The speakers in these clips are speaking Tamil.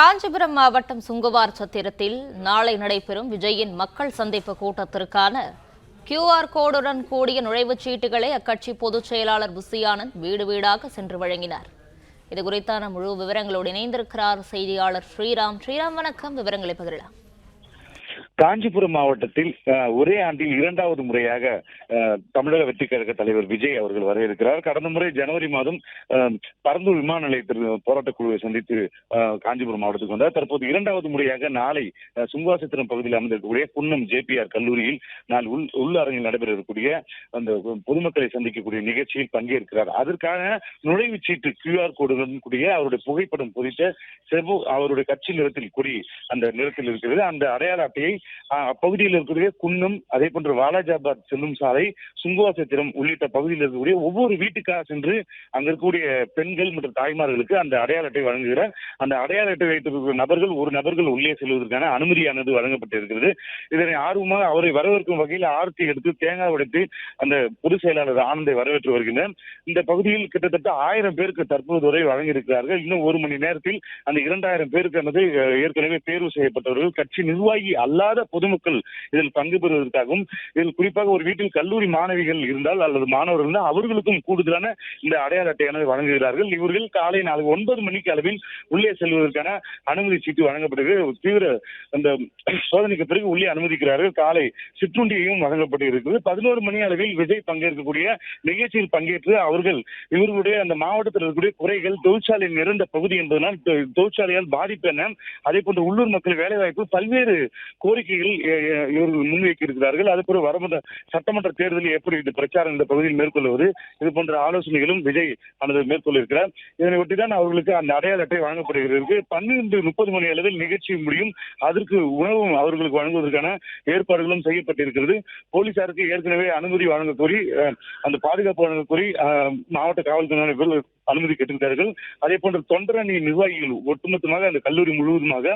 காஞ்சிபுரம் மாவட்டம் சுங்குவார் சத்திரத்தில் நாளை நடைபெறும் விஜயின் மக்கள் சந்திப்பு கூட்டத்திற்கான கியூஆர் கோடுடன் கூடிய நுழைவுச் சீட்டுகளை அக்கட்சி பொதுச் செயலாளர் புசியானந்த் வீடு வீடாக சென்று வழங்கினார். இது குறித்தான முழு விவரங்களோடு இணைந்திருக்கிறார் செய்தியாளர் ஸ்ரீராம். ஸ்ரீராம் வணக்கம். விவரங்களை பகிரலாம். காஞ்சிபுரம் மாவட்டத்தில் ஒரே ஆண்டில் இரண்டாவது முறையாக தமிழக வெற்றி கழக தலைவர் விஜய் அவர்கள் வர இருக்கிறார் கடந்த முறை ஜனவரி மாதம் பரந்தூர் விமான நிலையத்தில் போராட்டக் குழுவை சந்தித்து காஞ்சிபுரம் மாவட்டத்துக்கு வந்தார். தற்போது இரண்டாவது முறையாக நாளை அஹ், சுங்குவாசத்திரம் பகுதியில் அமைந்திருக்கக்கூடிய குன்னம் ஜேபிஆர் கல்லூரியில் நாள் உள் உள்ளரங்கில் நடைபெற இருக்கக்கூடிய அந்த பொதுமக்களை சந்திக்கக்கூடிய நிகழ்ச்சியில் பங்கேற்கிறார். அதற்கான நுழைவுச் சீட்டு கியூஆர் கோடுடன் கூடிய அவருடைய புகைப்படம் பொறித்த செவ்வு அவருடைய கட்சி நிறத்தில் கொடி அந்த நிறத்தில் இருக்கிறது. அந்த அடையாள அட்டையை அப்பகுதியில் இருக்கக்கூடிய குன்னம் அதே போன்று வாலாஜாபாத் செல்லும் சாலை சுங்குவாசத்திரம் உள்ளிட்ட பகுதியில் இருக்கக்கூடிய ஒவ்வொரு வீட்டுக்காக சென்று அங்க இருக்கக்கூடிய பெண்கள் மற்றும் தாய்மார்களுக்கு அந்த அடையாள அட்டை வழங்குகிறார் அந்த அடையாள அட்டை வைத்திருக்கிற நபர்கள் ஒரு நபர்கள் உள்ளே செல்வதற்கான அனுமதியானது வழங்கப்பட்டிருக்கிறது. இதனை ஆர்வமாக அவரை வரவேற்கும் வகையில் ஆர்த்தி எடுத்து தேங்காய் உடைத்து அந்த பொதுச் செயலாளர் ஆனந்தை வரவேற்று வருகின்றனர். இந்த பகுதியில் கிட்டத்தட்ட ஆயிரம் பேருக்கு தற்போது வரை வழங்கியிருக்கிறார்கள். இன்னும் ஒரு மணி நேரத்தில் அந்த இரண்டாயிரம் பேருக்கானது அஹ், ஏற்கனவே தேர்வு செய்யப்பட்டவர்கள் கட்சி நிர்வாகி அல்லாத பொதுமக்கள் இதில் பங்கு பெறுவதற்காகவும் இதில் குறிப்பாக ஒரு வீட்டில் கல்லூரி மாணவிகள் இருந்தால் அல்லது மாணவர்கள் இருந்தால் அவர்களுக்கும் கூடுதலான இந்த அடையாள அட்டையானது வழங்குகிறார்கள். இவர்கள் காலை நாலு ஒன்பது மணிக்கு அளவில் உள்ளே செல்வதற்கான அனுமதி சீட்டு வழங்கப்படுகிறது தீவிர அந்த சோதனைக்கு பிறகு உள்ளே அனுமதிக்கிறார்கள். காலை சிற்றுண்டியையும் வழங்கப்பட்டு இருக்கிறது பதினோரு மணி அளவில் விஜய் பங்கேற்கக்கூடிய நிகழ்ச்சியில் பங்கேற்று அவர்கள் இவர்களுடைய அந்த மாவட்டத்தில் இருக்கக்கூடிய குறைகள் தொழிற்சாலை நிறைந்த பகுதி என்பதனால் தொழிற்சாலையால் பாதிப்பு என்ன? அதே போன்ற உள்ளூர் மக்கள் வேலைவாய்ப்பு பல்வேறு கோரிக்கை கோரிக்கைகள் இவர்கள் முன்வைக்க இருக்கிறார்கள் அது போல வரமன்ற சட்டமன்ற தேர்தலில் எப்படி இந்த பிரச்சாரம் இந்த பகுதியில் மேற்கொள்வது இது போன்ற ஆலோசனைகளும் விஜய் ஆனது மேற்கொள்ள இருக்கிறார் இதனை ஒட்டிதான் அவர்களுக்கு அந்த அடையாள அட்டை வழங்கப்படுகிறது. பன்னிரண்டு முப்பது மணி அளவில் நிகழ்ச்சி முடியும். அதற்கு உணவும் அவர்களுக்கு வழங்குவதற்கான ஏற்பாடுகளும் செய்யப்பட்டிருக்கிறது. போலீசாருக்கு ஏற்கனவே அனுமதி வழங்க கோரி அந்த பாதுகாப்பு வழங்க கோரி மாவட்ட காவல்துறையினர் அனுமதி கேட்டிருக்கிறார்கள். அதே போன்ற தொண்டரணி நிர்வாகிகள் ஒட்டுமொத்தமாக அந்த கல்லூரி முழுவதுமாக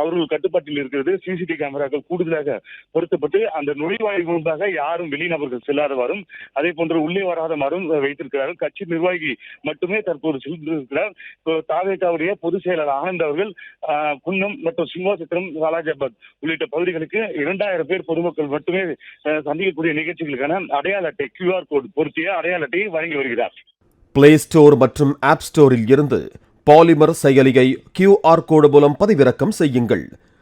அவர்கள் கட்டுப்பாட்டில் இருக்கிறது. சிசிடிவி கேமராக்கள் கூடுதலாக பொருத்தப்பட்டு அந்த நுழைவாயில் முன்பாக யாரும் வெளிநபர்கள் செல்லாதவாறும் அதே போன்று உள்ளே வராதவாறும் வைத்திருக்கிறார்கள். கட்சி நிர்வாகி மட்டுமே தற்போது சென்றிருக்கிறார் இப்போ பொதுச் செயலாளர் ஆனந்த் அவர்கள் குன்னம் மற்றும் சிம்மாசத்திரம் வாலாஜாபாத் உள்ளிட்ட பகுதிகளுக்கு இரண்டாயிரம் பேர் பொதுமக்கள் மட்டுமே சந்திக்கக்கூடிய நிகழ்ச்சிகளுக்கான அடையாள அட்டை கியூஆர் கோடு பொருத்திய அடையாள அட்டையை வழங்கி வருகிறார். பிளே ஸ்டோர் மற்றும் ஆப் ஸ்டோரில் இருந்து பாலிமர் செயலியை கியூஆர் கோடு மூலம் பதிவிறக்கம் செய்யுங்கள்.